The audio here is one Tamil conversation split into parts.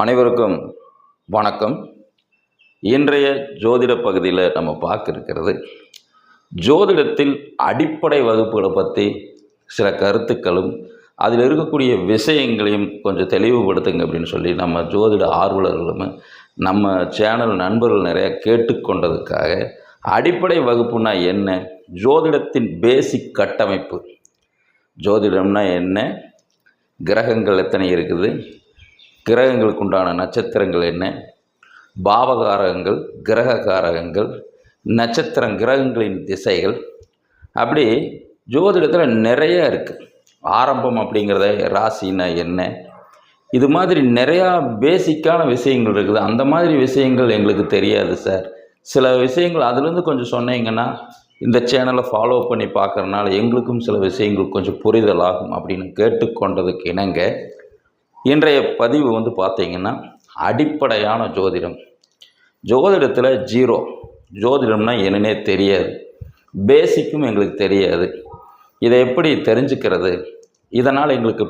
அனைவருக்கும் வணக்கம். இன்றைய ஜோதிட பகுதியில் நம்ம பார்க்க இருக்கிறது ஜோதிடத்தில் அடிப்படை வகுப்புகளை பற்றி சில கருத்துக்களும் அதில் இருக்கக்கூடிய விஷயங்களையும் கொஞ்சம் தெளிவுபடுத்துங்க அப்படின்னு சொல்லி நம்ம ஜோதிட ஆர்வலர்களும் நம்ம சேனல் நண்பர்கள் நிறைய கேட்டுக்கொண்டதுக்காக அடிப்படை வகுப்புனா என்ன ஜோதிடத்தின் பேசிக் கட்டமைப்பு. ஜோதிடம்னா என்ன கிரகங்கள் எத்தனை இருக்குது கிரகங்களுக்கு உண்டான நட்சத்திரங்கள் என்ன? பாவகாரகங்கள் கிரக காரகங்கள் நட்சத்திரம் கிரகங்களின் திசைகள். அப்படி ஜோதிடத்தில் நிறைய இருக்குது ஆரம்பம் அப்படிங்கிறத ராசினா என்ன? இது மாதிரி நிறையா பேசிக்கான விஷயங்கள் இருக்குது. அந்த மாதிரி விஷயங்கள் எங்களுக்கு தெரியாது சார் சில விஷயங்கள் அதுலேருந்து கொஞ்சம் சொன்னீங்கன்னா இந்த சேனலை ஃபாலோ பண்ணி பார்க்குறனால எங்களுக்கும் சில விஷயங்கள் கொஞ்சம் புரிதல் ஆகும் அப்படின்னு கேட்டுக்கொண்டதுக்கு இணங்க இன்றைய பதிவு வந்து பார்த்தீங்கன்னா அடிப்படையான ஜோதிடம். ஜோதிடத்தில் ஜீரோ. ஜோதிடம்னா என்னன்னே தெரியாது. பேசிக்கும் எங்களுக்கு தெரியாது. இதை எப்படி தெரிஞ்சுக்கிறது? இதனால் எங்களுக்கு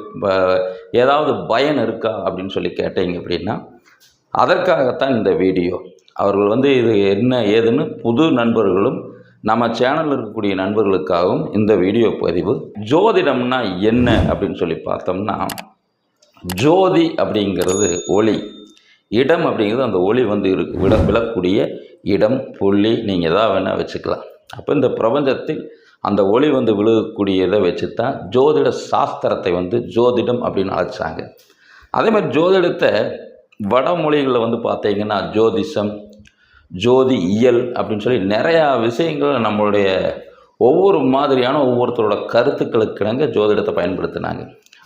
ஏதாவது பயன் இருக்கா அப்படின்னு சொல்லி கேட்டீங்க அப்படின்னா அதற்காகத்தான் இந்த வீடியோ. அவர்கள் வந்து இது என்ன ஏதுன்னு புது நண்பர்களும் நம்ம சேனலில் இருக்கக்கூடிய நண்பர்களுக்காகவும் இந்த வீடியோ பதிவு. ஜோதிடம்னா என்ன அப்படின்னு சொல்லி பார்த்தோம்னா ஜோதி அப்படிங்கிறது ஒளி. இடம் அப்படிங்கிறது அந்த ஒளி வந்து இருக்கு. விட விழக்கூடிய இடம் புள்ளி நீங்கள் எதாவது வேணால் வச்சுக்கலாம். அப்போ இந்த பிரபஞ்சத்தில் அந்த ஒளி வந்து விழுகக்கூடியதை வச்சு தான் ஜோதிட சாஸ்திரத்தை வந்து ஜோதிடம் அப்படின்னு அழைச்சாங்க. அதே மாதிரி ஜோதிடத்தை வடமொழிகளில் வந்து பார்த்தீங்கன்னா ஜோதிஷம் ஜோதி இயல் அப்படின்னு சொல்லி நிறையா விஷயங்கள் நம்மளுடைய ஒவ்வொரு மாதிரியான ஒவ்வொருத்தரோட கருத்துக்களுக்கு இணங்க ஜோதிடத்தை பயன்படுத்தினாங்க.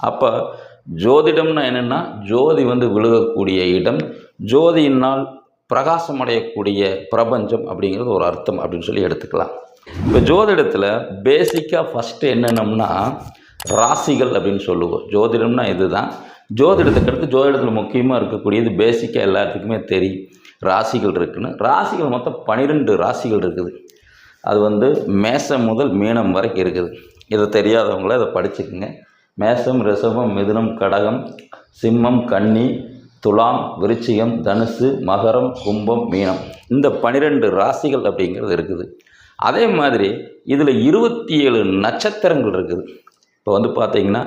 அப்போ ஜோதிடம்னா என்னென்னா ஜோதி வந்து விழுகக்கூடிய இடம் ஜோதியினால் பிரகாசம் அடையக்கூடிய பிரபஞ்சம் அப்படிங்கிறது ஒரு அர்த்தம் அப்படின்னு சொல்லி எடுத்துக்கலாம். இப்போ ஜோதிடத்தில் பேசிக்காக ஃபஸ்ட்டு என்னென்னம்னா ராசிகள் அப்படின்னு சொல்லுவோம். ஜோதிடம்னா இதுதான். ஜோதிடத்துக்கு அடுத்து ஜோதிடத்தில் முக்கியமாக இருக்கக்கூடியது பேசிக்காக எல்லாத்துக்குமே தெரியும். ராசிகள் இருக்குன்னு. ராசிகள் மொத்தம் பன்னிரெண்டு ராசிகள் இருக்குது. அது வந்து மேசம் முதல் மீனம் வரைக்கும் இருக்குது. இதை தெரியாதவங்கள இதை படிச்சுக்குங்க. மேசம் ரிஷபம் மிதுனம் கடகம் சிம்மம் கன்னி துலாம் விருச்சிகம் தனுசு மகரம் கும்பம் மீனம். இந்த பன்னிரெண்டு ராசிகள் அப்படிங்கிறது இருக்குது. அதே மாதிரி இதில் இருபத்தி ஏழு நட்சத்திரங்கள் இருக்குது. இப்போ வந்து பார்த்தீங்கன்னா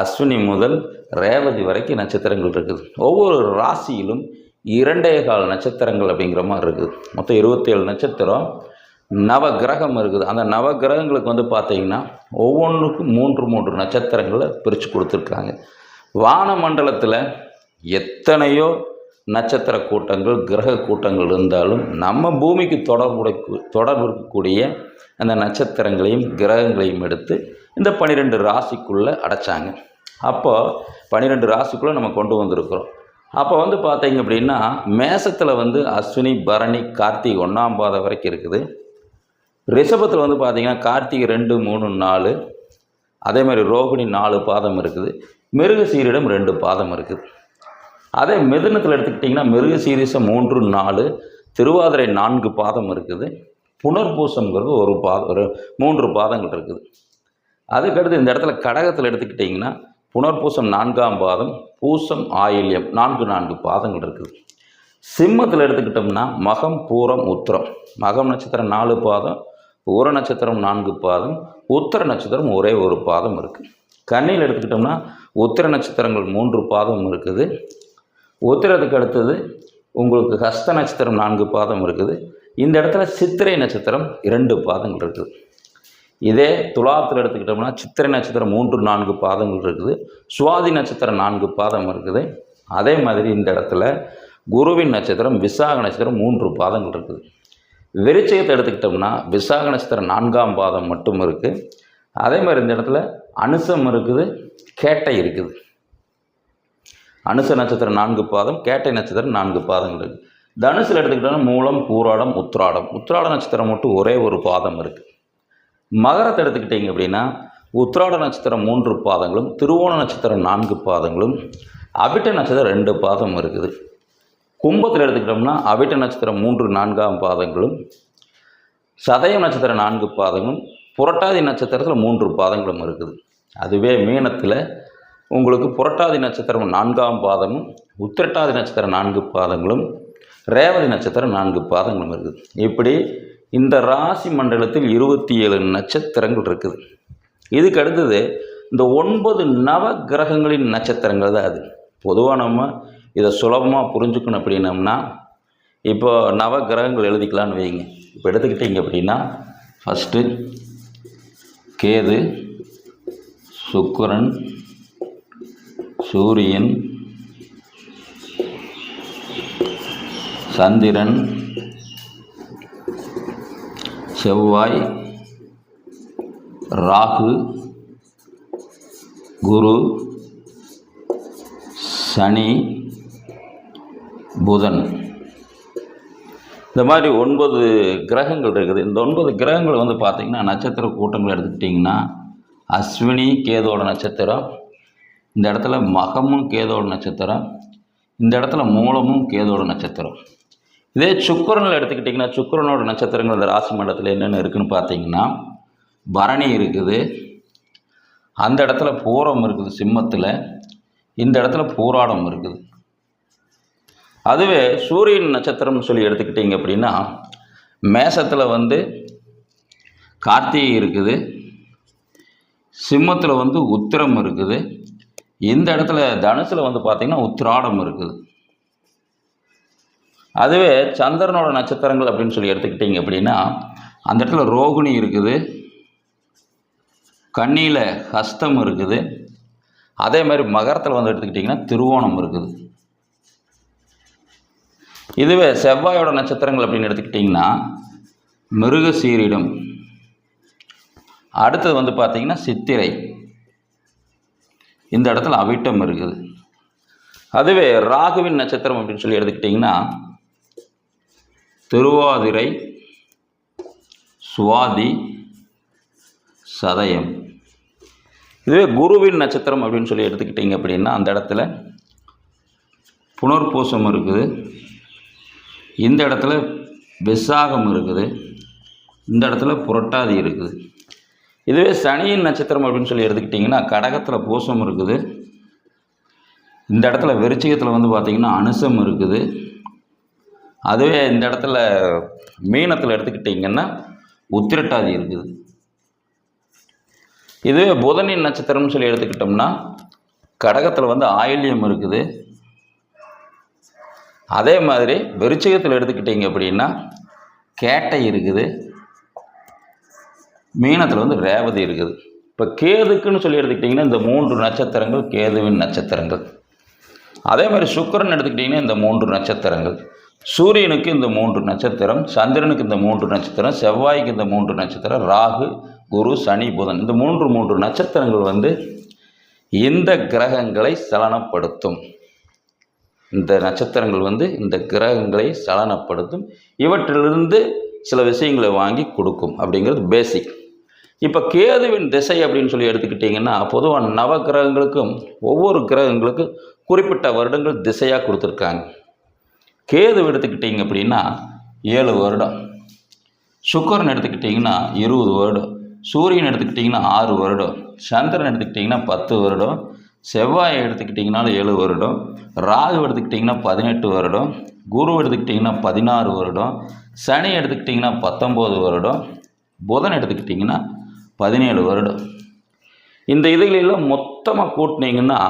அஸ்வினி முதல் ரேவதி வரைக்கும் நட்சத்திரங்கள் இருக்குது. ஒவ்வொரு ராசியிலும் இரண்டே கால் நட்சத்திரங்கள் அப்படிங்கிற மாதிரி இருக்குது. மொத்தம் இருபத்தேழு நட்சத்திரம். நவ கிரகம் இருக்குது. அந்த நவ கிரகங்களுக்கு வந்து பார்த்தீங்கன்னா ஒவ்வொன்றுக்கும் மூன்று மூன்று நட்சத்திரங்களை பிரித்து கொடுத்துருக்காங்க. வானமண்டலத்தில் எத்தனையோ நட்சத்திர கூட்டங்கள் கிரக கூட்டங்கள் இருந்தாலும் நம்ம பூமிக்கு தொடர்புடைய தொடர்பு இருக்கக்கூடிய அந்த நட்சத்திரங்களையும் கிரகங்களையும் எடுத்து இந்த பன்னிரெண்டு ராசிக்குள்ளே அடைச்சாங்க. அப்போ பன்னிரெண்டு ராசிக்குள்ளே நம்ம கொண்டு வந்திருக்கிறோம். அப்போ வந்து பார்த்தீங்க அப்படின்னா மேசத்தில் வந்து அஸ்வினி பரணி கார்த்திகை ஒன்றாம் பாதம் வரைக்கும் இருக்குது. ரிஷபத்தில் வந்து பார்த்திங்கன்னா கார்த்திகை ரெண்டு மூணு நாலு. அதே மாதிரி ரோகிணி நாலு பாதம் இருக்குது. மிருகசீரிடம் ரெண்டு பாதம் இருக்குது. அதே மிதுனத்தில் எடுத்துக்கிட்டிங்கன்னா மிருகசீரிசம் மூன்று நாலு. திருவாதிரை நான்கு பாதம் இருக்குது. புனர்பூசம்ங்கிறது ஒரு பாதம் ஒரு மூன்று பாதங்கள் இருக்குது. அதுக்கடுத்து இந்த இடத்துல கடகத்தில் எடுத்துக்கிட்டிங்கன்னா புனர்பூசம் நான்காம் பாதம் பூசம் ஆயில்யம் நான்கு நான்கு பாதங்கள் இருக்குது. சிம்மத்தில் எடுத்துக்கிட்டோம்னா மகம் பூரம் உத்திரம். மகம் நட்சத்திரம் நாலு பாதம் பூர நட்சத்திரம் நான்கு பாதம் உத்திர நட்சத்திரம் ஒரே ஒரு பாதம் இருக்குது கண்ணியில் எடுத்துக்கிட்டோம்னா உத்திர நட்சத்திரங்கள் மூன்று பாதம் இருக்குது. உத்திரத்துக்கு அடுத்தது உங்களுக்கு ஹஸ்த நட்சத்திரம் நான்கு பாதம் இருக்குது. இந்த இடத்துல சித்திரை நட்சத்திரம் இரண்டு பாதங்கள் இருக்குது இதே துலாத்தில் எடுத்துக்கிட்டோம்னா சித்திரை நட்சத்திரம் மூன்று நான்கு பாதங்கள் இருக்குது. சுவாதி நட்சத்திரம் நான்கு பாதம் இருக்குது. அதே மாதிரி இந்த இடத்துல குருவின் நட்சத்திரம் விசாக நட்சத்திரம் மூன்று பாதங்கள் இருக்குது. விருச்சயத்தை எடுத்துக்கிட்டோம்னா விசாக நட்சத்திரம் நான்காம் பாதம் மட்டும் இருக்குது அதே மாதிரி இந்த இடத்துல அனுசம் இருக்குது கேட்டை இருக்குது. அனுச நட்சத்திரம் நான்கு பாதம் கேட்டை நட்சத்திரம் நான்கு பாதங்கள் இருக்குது தனுசில் எடுத்துக்கிட்டோம்னா மூலம் பூராடம் உத்ராடம் உத்ராட நட்சத்திரம் மட்டும் ஒரே ஒரு பாதம் இருக்குது மகரத்தை எடுத்துக்கிட்டிங்க அப்படின்னா உத்ராட நட்சத்திரம் மூன்று பாதங்களும் திருவோண நட்சத்திரம் நான்கு பாதங்களும் அவிட்ட நட்சத்திரம் ரெண்டு பாதம் இருக்குது. கும்பத்தில் எடுத்துக்கிட்டோம்னா அவிட்ட நட்சத்திரம் மூன்று நான்காம் பாதங்களும் சதயம் நட்சத்திரம் நான்கு பாதங்களும் புரட்டாதி நட்சத்திரத்தில் மூன்று பாதங்களும் இருக்குது. அதுவே மீனத்தில் உங்களுக்கு புரட்டாதி நட்சத்திரம் நான்காம் பாதமும் உத்திரட்டாதி நட்சத்திரம் நான்கு பாதங்களும் ரேவதி நட்சத்திரம் நான்கு பாதங்களும் இருக்குது. இப்படி இந்த ராசி மண்டலத்தில் இருபத்தி ஏழு நட்சத்திரங்கள் இருக்குது. இதுக்கு அடுத்தது இந்த ஒன்பது நவ கிரகங்களின் நட்சத்திரங்கள் தான் அது. பொதுவாக நம்ம இதை சுலபமாக புரிஞ்சுக்கணும் அப்படின்னம்னா இப்போ நவ கிரகங்கள் எழுதிக்கலான்னு வைங்க இப்போ எடுத்துக்கிட்டீங்க அப்படின்னா ஃபஸ்ட்டு கேது சுக்கிரன் சூரியன் சந்திரன் செவ்வாய் ராகு குரு சனி புதன். இந்த மாதிரி ஒன்பது கிரகங்கள் இருக்குது. இந்த ஒன்பது கிரகங்கள் வந்து பார்த்திங்கன்னா நட்சத்திர கூட்டங்கள் எடுத்துக்கிட்டிங்கன்னா அஸ்வினி கேதோட நட்சத்திரம் இந்த இடத்துல மகமும் கேதோட நட்சத்திரம் இந்த இடத்துல மூலமும் கேதோட நட்சத்திரம். இதே சுக்கரனில் எடுத்துக்கிட்டிங்கன்னா சுக்கிரனோட நட்சத்திரங்கள் இந்த ராசி மண்டலத்தில் என்னென்ன இருக்குதுன்னு பார்த்தீங்கன்னா பரணி இருக்குது. அந்த இடத்துல பூரம் இருக்குது சிம்மத்தில். இந்த இடத்துல பூராடம் இருக்குது. அதுவே சூரியன் நட்சத்திரம்னு சொல்லி எடுத்துக்கிட்டிங்க அப்படின்னா மேசத்தில் வந்து கார்த்திகை இருக்குது சிம்மத்தில் வந்து உத்திரம் இருக்குது இந்த இடத்துல தனுசில் வந்து பார்த்திங்கன்னா உத்திராடம் இருக்குது. அதுவே சந்திரனோட நட்சத்திரங்கள் அப்படின்னு சொல்லி எடுத்துக்கிட்டிங்க அப்படின்னா அந்த இடத்துல ரோகிணி இருக்குது கன்னியில் ஹஸ்தம் இருக்குது அதே மாதிரி மகரத்தில் வந்து எடுத்துக்கிட்டிங்கன்னா திருவோணம் இருக்குது. இதுவே செவ்வாயோட நட்சத்திரங்கள் அப்படின்னு எடுத்துக்கிட்டிங்கன்னா மிருக சீரிடம் அடுத்தது வந்து பார்த்திங்கன்னா சித்திரை. இந்த இடத்துல அவிட்டம் இருக்குது. அதுவே ராகுவின் நட்சத்திரம் அப்படின்னு சொல்லி எடுத்துக்கிட்டிங்கன்னா திருவாதிரை சுவாதி சதயம். இதுவே குருவின் நட்சத்திரம் அப்படின்னு சொல்லி எடுத்துக்கிட்டிங்க அப்படின்னா அந்த இடத்துல புனர்பூசம் இருக்குது. இந்த இடத்துல விசாகம் இருக்குது. இந்த இடத்துல புரட்டாதி இருக்குது. இதுவே சனியின் நட்சத்திரம் அப்படின்னு சொல்லி எடுத்துக்கிட்டிங்கன்னா கடகத்தில் பூசம் இருக்குது. இந்த இடத்துல விருச்சிகத்தில் வந்து பார்த்திங்கன்னா அனுசம் இருக்குது. அதுவே இந்த இடத்துல மீனத்தில் எடுத்துக்கிட்டிங்கன்னா உத்திரட்டாதி இருக்குது. இதுவே புதனின் நட்சத்திரம்னு சொல்லி எடுத்துக்கிட்டோம்னா கடகத்தில் வந்து ஆயில்யம் இருக்குது. அதே மாதிரி விருச்சிகத்தில் எடுத்துக்கிட்டிங்க அப்படின்னா கேட்டை இருக்குது மீனத்தில் வந்து ரேவதி இருக்குது. இப்போ கேதுக்குன்னு சொல்லி எடுத்துக்கிட்டிங்கன்னா இந்த மூன்று நட்சத்திரங்கள் கேதுவின் நட்சத்திரங்கள். அதே மாதிரி சுக்கரன் எடுத்துக்கிட்டிங்கன்னா இந்த மூன்று நட்சத்திரங்கள். சூரியனுக்கு இந்த மூன்று நட்சத்திரம் சந்திரனுக்கு இந்த மூன்று நட்சத்திரம் செவ்வாய்க்கு இந்த மூன்று நட்சத்திரம் ராகு குரு சனி புதன். இந்த மூன்று மூன்று நட்சத்திரங்கள் வந்து இந்த கிரகங்களை சலனப்படுத்தும். இந்த நட்சத்திரங்கள் வந்து இந்த கிரகங்களை சலனப்படுத்தும். இவற்றிலிருந்து சில விஷயங்களை வாங்கி கொடுக்கும் அப்படிங்கிறது பேசிக் இப்போ கேதுவின் திசை அப்படின்னு சொல்லி எடுத்துக்கிட்டிங்கன்னா பொதுவாக நவ கிரகங்களுக்கும் ஒவ்வொரு கிரகங்களுக்கும் குறிப்பிட்ட வருடங்கள் திசையாக கொடுத்துருக்காங்க. கேது எடுத்துக்கிட்டிங்க அப்படின்னா ஏழு வருடம். சுக்கரன் எடுத்துக்கிட்டிங்கன்னா இருபது வருடம். சூரியன் எடுத்துக்கிட்டிங்கன்னா ஆறு வருடம். சந்திரன் எடுத்துக்கிட்டிங்கன்னா பத்து வருடம். செவ்வாயை எடுத்துக்கிட்டிங்கனாலும் ஏழு வருடம் ராகு எடுத்துக்கிட்டிங்கன்னா பதினெட்டு வருடம் குரு எடுத்துக்கிட்டிங்கன்னா பதினாறு வருடம் சனி எடுத்துக்கிட்டிங்கன்னா பத்தொம்போது வருடம் புதன் எடுத்துக்கிட்டிங்கன்னா பதினேழு வருடம். இந்த இதுகளெல்லாம் மொத்தமாக கூட்டினீங்கன்னா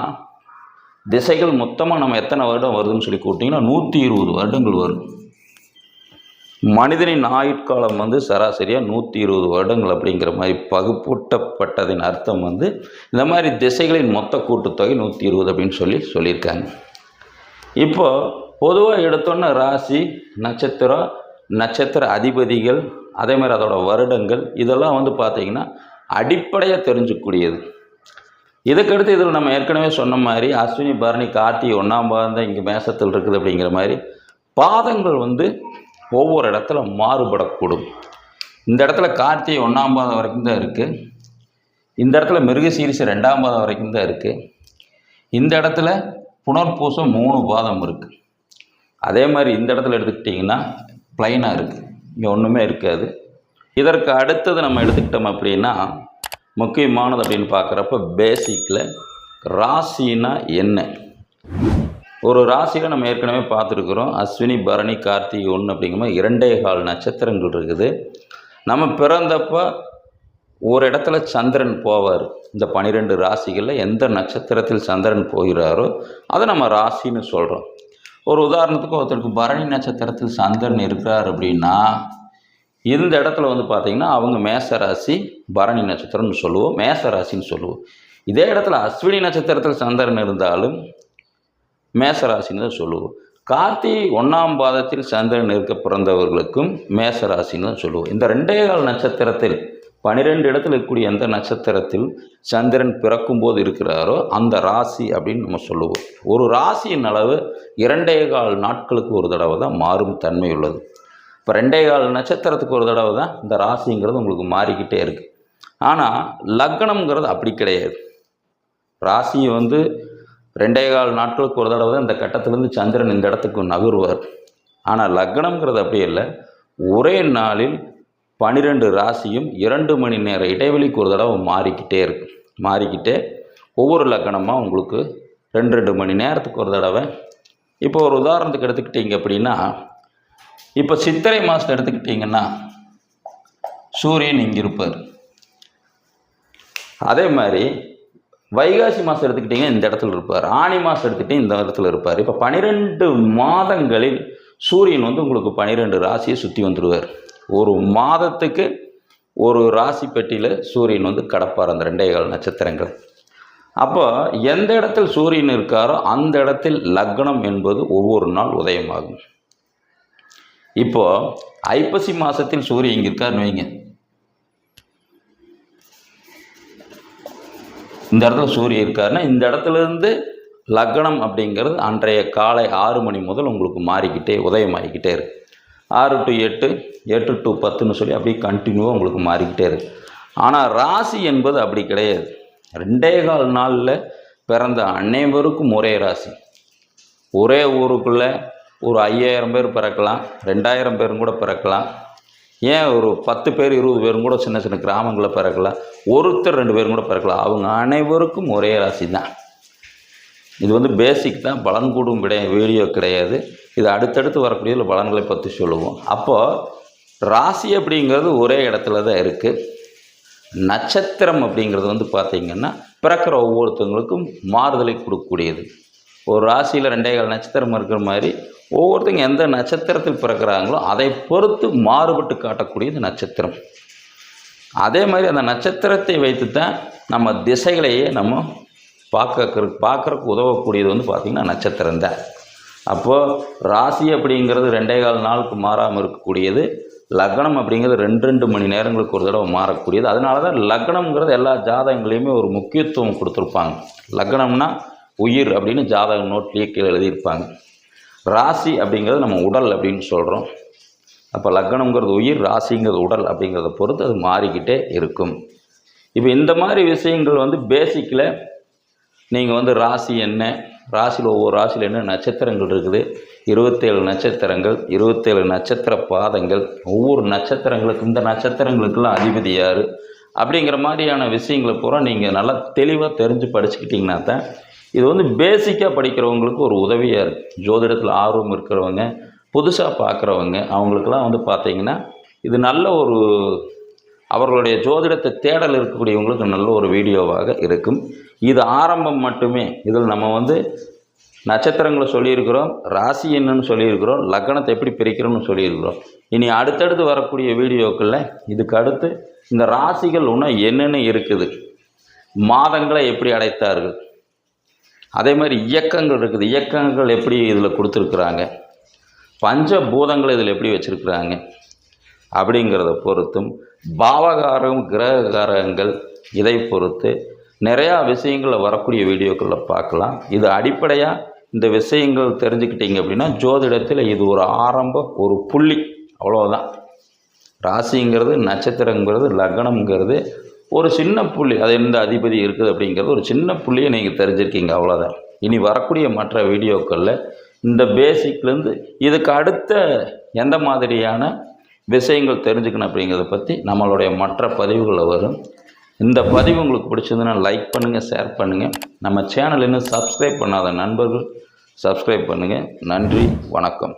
திசைகள் மொத்தமாக நம்ம எத்தனை வருடம் வருதுன்னு சொல்லி கூட்டிங்கன்னா நூற்றி இருபது வருடங்கள் வரும். மனிதனின் ஆயுட்காலம் வந்து சராசரியாக நூற்றி இருபது வருடங்கள் அப்படிங்கிற மாதிரி பகுப்பூட்டப்பட்டதின் அர்த்தம் வந்து இந்த மாதிரி திசைகளின் மொத்த கூட்டுத்தொகை நூற்றி இருபது அப்படின்னு சொல்லி சொல்லியிருக்காங்க. இப்போ பொதுவாக எடுத்தோன்னே ராசி நட்சத்திரம் நட்சத்திர அதிபதிகள் அதே மாதிரி அதோட வருடங்கள் இதெல்லாம் வந்து பார்த்திங்கன்னா அடிப்படையாக தெரிஞ்சுக்கூடியது. இதுக்கடுத்து இதில் நம்ம ஏற்கனவே சொன்ன மாதிரி அஸ்வினி பரணி கார்த்திகை ஒன்றாம் பாதம் தான் இங்கே மேசத்தில் இருக்குது அப்படிங்கிற மாதிரி பாதங்கள் வந்து ஒவ்வொரு இடத்துல மாறுபடக்கூடும். இந்த இடத்துல கார்த்திகை ஒன்றாம் பாதம் வரைக்கும் தான் இருக்குது இந்த இடத்துல மிருகசீரிசு ரெண்டாம் பாதம் வரைக்கும் தான் இருக்குது இந்த இடத்துல புனர்பூசம் மூணு பாதம் இருக்குது அதே மாதிரி இந்த இடத்துல எடுத்துக்கிட்டிங்கன்னா ப்ளைனாக இருக்குது இங்கே ஒன்றுமே இருக்காது. இதற்கு அடுத்தது நம்ம எடுத்துக்கிட்டோம் அப்படின்னா முக்கியமானது அப்படின்னு பார்க்குறப்ப பேசிக்கில் ராசினா என்ன? ஒரு ராசியில் நம்ம ஏற்கனவே பார்த்துருக்குறோம். அஸ்வினி பரணி கார்த்திகை ஒன்று அப்படிங்கும்போது இரண்டே கால் நட்சத்திரங்கள் இருக்குது. நம்ம பிறந்தப்போ ஒரு இடத்துல சந்திரன் போவார். இந்த பனிரெண்டு ராசிகளில் எந்த நட்சத்திரத்தில் சந்திரன் போகிறாரோ அதை நம்ம ராசின்னு சொல்கிறோம் ஒரு உதாரணத்துக்கு ஒருத்தருக்கு பரணி நட்சத்திரத்தில் சந்திரன் இருக்கிறார் அப்படின்னா இந்த இடத்துல வந்து பார்த்திங்கன்னா அவங்க மேச ராசி பரணி நட்சத்திரம்னு சொல்லுவோம். மேச ராசின்னு சொல்லுவோம். இதே இடத்துல அஸ்வினி நட்சத்திரத்தில் சந்திரன் இருந்தாலும் மேசராசின்னு தான் சொல்லுவோம். கார்த்திகை ஒன்றாம் பாதத்தில் சந்திரன் இருக்க பிறந்தவர்களுக்கும் மேசராசின்னு தான் சொல்லுவோம். இந்த ரெண்டே கால் நட்சத்திரத்தில் பனிரெண்டு இடத்துல இருக்கக்கூடிய எந்த நட்சத்திரத்தில் சந்திரன் பிறக்கும்போது இருக்கிறாரோ அந்த ராசி அப்படின்னு நம்ம சொல்லுவோம். ஒரு ராசியின் அளவு இரண்டே கால் நாட்களுக்கு ஒரு தடவை தான் மாறும் தன்மை உள்ளது. இப்போ ரெண்டே கால் நட்சத்திரத்துக்கு ஒரு தடவை தான் இந்த ராசிங்கிறது உங்களுக்கு மாறிக்கிட்டே இருக்குது ஆனால் லக்னம்ங்கிறது அப்படி கிடையாது. ராசியை வந்து ரெண்டே கால் நாட்களுக்கு ஒரு தடவை தான் இந்த கட்டத்திலேருந்து சந்திரன் இந்த இடத்துக்கு நகருவார். ஆனால் லக்னம்ங்கிறது அப்படி இல்லை. ஒரே நாளில் பன்னிரெண்டு ராசியும் இரண்டு மணி நேர இடைவெளிக்கு ஒரு தடவை மாறிக்கிட்டே இருக்கு. மாறிக்கிட்டே ஒவ்வொரு லக்னமாக உங்களுக்கு ரெண்டு ரெண்டு மணி நேரத்துக்கு ஒரு தடவை. இப்போ ஒரு உதாரணத்துக்கு எடுத்துக்கிட்டீங்க அப்படின்னா இப்போ சித்திரை மாதத்தை எடுத்துக்கிட்டிங்கன்னா சூரியன் இங்கே இருப்பார் அதே மாதிரி வைகாசி மாதம் எடுத்துக்கிட்டிங்கன்னா இந்த இடத்துல இருப்பார். ஆனி மாதம் எடுத்துக்கிட்டே இந்த இடத்துல இருப்பார். இப்போ பன்னிரெண்டு மாதங்களில் சூரியன் வந்து உங்களுக்கு பன்னிரெண்டு ராசியை சுற்றி வந்துடுவார் ஒரு மாதத்துக்கு ஒரு ராசி பெட்டியில் சூரியன் வந்து கடப்பார் அந்த ரெண்டே கால் நட்சத்திரங்கள். அப்போ எந்த இடத்தில் சூரியன் இருக்காரோ அந்த இடத்தில் லக்னம் என்பது ஒவ்வொரு நாள் உதயமாகும். இப்போ ஐப்பசி மாதத்தில் சூரியன் இங்கே இருக்காருன்னு வைங்க. இந்த இடத்துல சூரியன் இருக்காருன்னா இந்த இடத்துல இருந்து லக்னம் அப்படிங்கிறது அன்றைய காலை ஆறு மணி முதல் உங்களுக்கு மாறிக்கிட்டே உதயமாகிக்கிட்டே இருக்கு. ஆறு டு எட்டு எட்டு டு பத்துன்னு சொல்லி அப்படியே கண்டினியூவாக உங்களுக்கு மாறிக்கிட்டே இருக்கு. ஆனால் ராசி என்பது அப்படி கிடையாது. ரெண்டே கால் நாளில் பிறந்த அனைவருக்கும் ஒரே ராசி. ஒரே ஊருக்குள்ளே ஒரு ஐயாயிரம் பேர் பிறக்கலாம் ரெண்டாயிரம் பேரும் கூட பிறக்கலாம். ஏன் ஒரு பத்து பேர் இருபது பேரும் கூட சின்ன சின்ன கிராமங்களில் பிறக்கலாம் ஒருத்தர் ரெண்டு பேரும் கூட பிறக்கலாம். அவங்க அனைவருக்கும் ஒரே ராசி தான் இது வந்து பேசிக் தான் பலன் கூடும் விட வீடியோ கிடையாது. இது அடுத்தடுத்து வரக்கூடிய பலன்களை பற்றி சொல்லுவோம். அப்போது ராசி அப்படிங்கிறது ஒரே இடத்துல தான் இருக்குது நட்சத்திரம் அப்படிங்கிறது வந்து பார்த்திங்கன்னா பிறக்கிற ஒவ்வொருத்தவங்களுக்கும் மாறுதலை கொடுக்கக்கூடியது. ஒரு ராசியில் ரெண்டே கால் நட்சத்திரம் இருக்கிற மாதிரி ஒவ்வொருத்தங்க எந்த நட்சத்திரத்தில் பிறக்கிறாங்களோ அதை பொறுத்து மாறுபட்டு காட்டக்கூடியது நட்சத்திரம். அதே மாதிரி அந்த நட்சத்திரத்தை வைத்து தான் நம்ம திசைகளையே நம்ம பார்க்க பார்க்குறக்கு உதவக்கூடியது வந்து பார்த்திங்கன்னா நட்சத்திரம் தான். அப்போது ராசி அப்படிங்கிறது ரெண்டே கால் நாளுக்கு மாறாமல் இருக்கக்கூடியது. லக்னம் அப்படிங்கிறது ரெண்டு ரெண்டு மணி நேரங்களுக்கு ஒரு தடவை மாறக்கூடியது. அதனால தான் லக்னம்ங்கிறது எல்லா ஜாதகங்களையுமே ஒரு முக்கியத்துவம் கொடுத்துருப்பாங்க. லக்னம்னா உயிர் அப்படின்னு ஜாதக நோட்லேயே கீழே எழுதியிருப்பாங்க. ராசி அப்படிங்கிறது நம்ம உடல் அப்படின்னு சொல்கிறோம் அப்போ லக்னம்ங்கிறது உயிர் ராசிங்கிறது உடல் அப்படிங்கிறத பொறுத்து அது மாறிக்கிட்டே இருக்கும். இப்போ இந்த மாதிரி விஷயங்கள் வந்து பேசிக்கில் நீங்கள் வந்து ராசி என்ன ராசியில் ஒவ்வொரு ராசியில் என்ன நட்சத்திரங்கள் இருக்குது? இருபத்தேழு நட்சத்திரங்கள் இருபத்தேழு நட்சத்திர பாதங்கள் ஒவ்வொரு நட்சத்திரங்களுக்கு இந்த நட்சத்திரங்களுக்கெல்லாம் அதிபதி யார்? அப்படிங்கிற மாதிரியான விஷயங்களை பூரா நீங்கள் நல்லா தெளிவாக தெரிஞ்சு படிச்சுக்கிட்டிங்கன்னா தான் இது வந்து பேசிக்காக படிக்கிறவங்களுக்கு ஒரு உதவியாக இருக்குது ஜோதிடத்தில் ஆர்வம் இருக்கிறவங்க புதுசாக பார்க்குறவங்க அவங்களுக்கெல்லாம் வந்து பார்த்தீங்கன்னா இது நல்ல ஒரு அவர்களுடைய ஜோதிடத்தை தேடல் இருக்கக்கூடியவங்களுக்கு நல்ல ஒரு வீடியோவாக இருக்கும். இது ஆரம்பம் மட்டுமே. இதில் நம்ம வந்து நட்சத்திரங்களை சொல்லியிருக்கிறோம் ராசி என்னன்னு சொல்லியிருக்கிறோம் லக்னத்தை எப்படி பிரிக்கிறோம்னு சொல்லியிருக்கிறோம். இனி அடுத்தடுத்து வரக்கூடிய வீடியோக்களில் இதுக்கு அடுத்து இந்த ராசிகள் இன்னும் என்னென்ன இருக்குது மாதங்களை எப்படி அடைத்தார்கள் அதே மாதிரி இயக்கங்கள் இருக்குது. இயக்கங்கள் எப்படி இதில் கொடுத்துருக்குறாங்க? பஞ்சபூதங்கள் இதில் எப்படி வச்சுருக்குறாங்க? அப்படிங்கிறத பொறுத்தும் பாவகாரம் கிரககாரங்கள் இதை பொறுத்து நிறையா விஷயங்களில் வரக்கூடிய வீடியோக்களில் பார்க்கலாம். இது அடிப்படையாக இந்த விஷயங்கள் தெரிஞ்சுக்கிட்டீங்க அப்படின்னா ஜோதிடத்தில் இது ஒரு ஆரம்ப ஒரு புள்ளி. அவ்வளோதான் ராசிங்கிறது நட்சத்திரங்கிறது லக்னம்ங்கிறது ஒரு சின்ன புள்ளி அது எந்த அதிபதி இருக்குது அப்படிங்கிறது ஒரு சின்ன புள்ளியை நீங்கள் தெரிஞ்சிருக்கீங்க அவ்வளோதான் இனி வரக்கூடிய மற்ற வீடியோக்களில் இந்த பேசிக்லேருந்து இதுக்கு அடுத்த எந்த மாதிரியான விஷயங்கள் தெரிஞ்சுக்கணும் அப்படிங்கிறத பற்றி நம்மளுடைய மற்ற பதிவுகளில் வரும். இந்த பதிவு உங்களுக்கு பிடிச்சதுன்னா லைக் பண்ணுங்கள் ஷேர் பண்ணுங்கள் நம்ம சேனல் இன்னும் சப்ஸ்கிரைப் பண்ணாத நண்பர்கள் சப்ஸ்கிரைப் பண்ணுங்கள் நன்றி வணக்கம்.